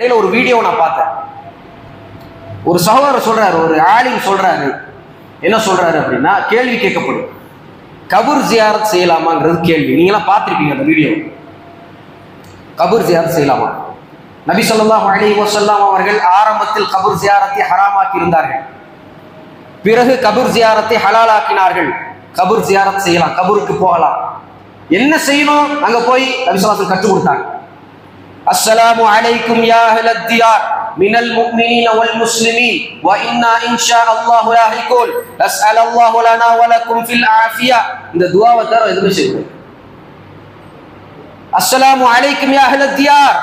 இடையில ஒரு வீடியோ நான் பார்த்தேன். ஒரு சகோதரர் சொல்றாரு ஒரு ஆலிம் சொல்றாரு. என்ன சொல்றாரு அப்படின்னா கேள்வி கேட்கப்படும். கபூர் ஜியாரத் செய்யலாமாங்கிறது கேள்வி. நீங்களாம் பார்த்துருப்பீங்க அந்த வீடியோ கபூர் ஜியாரத் செய்யலாமா? நபி ஸல்லல்லாஹு அலைஹி வஸல்லம் அவர்கள் ஆரம்பத்தில் கபூர் ஜியாரத்தை ஹராமாக்கி இருந்தார்கள். பிறகு கபூர் ஜியாரத்தை ஹலாலாக்கினார்கள். கபூர் ஜியாரத் செய்யலாம் கபூருக்கு போகலாம். என்ன செய்யணும்? அங்க போய் நபிசுவாசல் கற்றுக் கொடுத்தாங்க. السلام عليكم يا أهل الديار من المؤمنين والمسلمين وإنا إن شاء الله அல்லாஹ் லாஹிகூன் அஸ்அல் அல்லாஹ் லனா வ லக்கும் ஃபில் இந்த துவாவை தர எதுவுமே செய்யணும் அஸ்ஸலாமு அலைக்கும் யா அஹ்லத் தியார்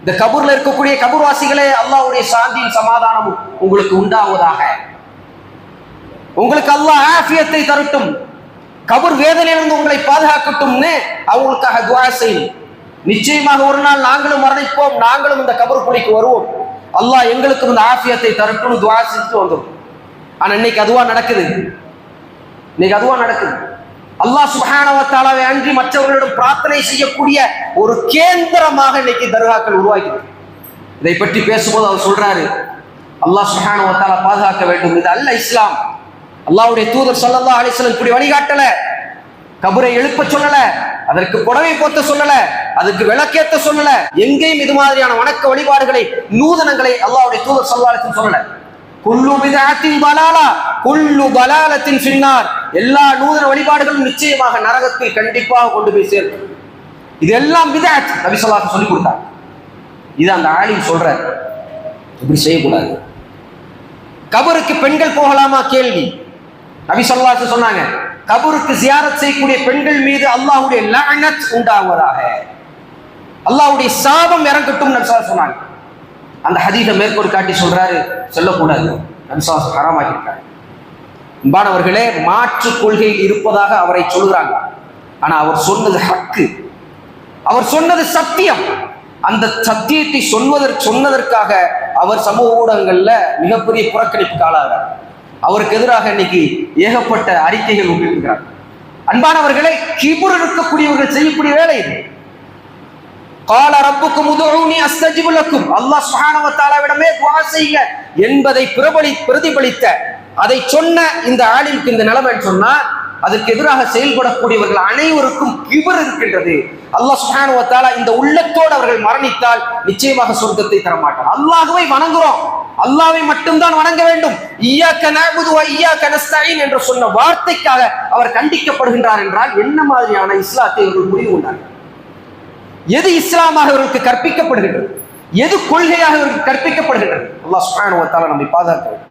இந்த கபூர்ல இருக்கக்கூடிய கபூர்வாசிகளே அல்லாஹ்வுடைய சாந்தியும் சமாதானமும் உங்களுக்கு உண்டாவதாக உங்களுக்கு அல்லாஹ் ஆஃபியத்தை தரட்டும் கபூர் வேதனையிலிருந்து உங்களை பாதுகாக்கட்டும்னு அவங்களுக்காக துவா செய்யும் நிச்சயமாக ஒரு நாள் நாங்களும் மரணிப்போம் நாங்களும் இந்த கபருக்குழிக்கு வருவோம். அல்லாஹ் எங்களுக்கும் இந்த ஆசியத்தை தரட்டும்னு துவா வந்தோம். ஆனா இன்னைக்கு அதுவா நடக்குது? இன்னைக்கு அதுவா நடக்குது? அல்லாஹ் சுகானவத்தாலாவை அன்றி மற்றவர்களிடம் பிரார்த்தனை செய்யக்கூடிய ஒரு கேந்திரமாக இன்னைக்கு தர்காக்கள் உருவாக்கிது இதை பற்றி பேசும்போது அவர் சொல்றாரு அல்லாஹ் சுகானவத்தாலா பாதுகாக்க வேண்டும். இது அல்ல இஸ்லாம். அல்லாவுடைய தூதர் சொல்லல்லா அலைஹி இப்படி வழிகாட்டல. கபரை எழுப்ப சொல்லலை. அதற்கு புடவை போத்த சொல்லல அதுக்கு விளக்கேத்த சொல்லல எங்கேயும் இது மாதிரியான வணக்க வழிபாடுகளை நூதனங்களை அல்லாவுடைய தூதர் ஸல்லல்லாஹு சொல்லல. குல்லு பிதஅத்தின் பலாலா குல்லு பலாலத்தின் சின்னார் எல்லா நூதன வழிபாடுகளும் நிச்சயமாக நரகத்தில் கண்டிப்பாக கொண்டு போய் சேர்க்கும் இது எல்லாம் பிதஅத் நபி ஸல்லல்லாஹு சொல்லி கொடுத்தாங்க இது அந்த ஆலிம் சொல்றாரு. இப்படி செய்யக்கூடாது. கபருக்கு பெண்கள் போகலாமா கேள்வி? நபி ஸல்லல்லாஹு சொன்னாங்க. கபருக்கு சியாரத் செய்யக்கூடிய பெண்கள் மீது அல்லாஹுடைய லஅனத் உண்டாவதாக. அல்லாஹ்வுடைய சாபம் இறங்கட்டும் நபி சொன்னாங்க. அந்த ஹதீத மேற்கோள் காட்டி சொல்றாரு சொல்லக்கூடாது. நபி ஸல்லல்லாஹு அன்பானவர்களே மாற்று கொள்கையில் இருப்பதாக அவரை சொல்கிறாங்க ஆனா அவர் சொன்னது ஹக்கு. அவர் சொன்னது சத்தியம். அந்த சத்தியத்தை சொல்வதற்கு சொன்னதற்காக அவர் சமூக ஊடகங்கள்ல மிகப்பெரிய புறக்கணிப்புக்கு ஆளாகிறார். அவருக்கு எதிராக இன்னைக்கு ஏகப்பட்ட அறிக்கைகள் விட்டுருக்கிறார் அன்பானவர்களை கிபுர் இருக்கக்கூடியவர்கள் செய்யக்கூடிய வேலை இது. கால ரப்புக்கும் உதுஊனி அஸ்தஜிபு லக்கும். அல்லாஹ் சுஹானவத்தாலாவிடமே துவா தஆலாவிடமே செய்யுங்க என்பதை பிரபலி பிரதிபலித்த அதை சொன்ன இந்த ஆளிற்கு இந்த நிலைமை சொன்னால் அதற்கு எதிராக செயல்படக்கூடியவர்கள் அனைவருக்கும் கிபர் இருக்கின்றது. அல்லாஹ் சுஹானுவத்தாலா இந்த உள்ளத்தோடு அவர்கள் மரணித்தால் நிச்சயமாக சொர்க்கத்தை தர மாட்டார் வணங்குறோம். அல்லாவை மட்டும்தான் வணங்க வேண்டும். இய்யாக நஅபுது வ இய்யாக என்று சொன்ன வார்த்தைக்காக அவர் கண்டிக்கப்படுகின்றார் என்றால் என்ன மாதிரியான இஸ்லாத்தை இவர்கள் முடிவு கொண்டார்கள்? எது இஸ்லாமாக இவர்களுக்கு கற்பிக்கப்படுகின்றது? எது கொள்கையாக இவர்களுக்கு கற்பிக்கப்படுகின்றது? அல்லாஹ் சுப்ஹானஹு நம்மை பாதுகாக்க வேண்டும்.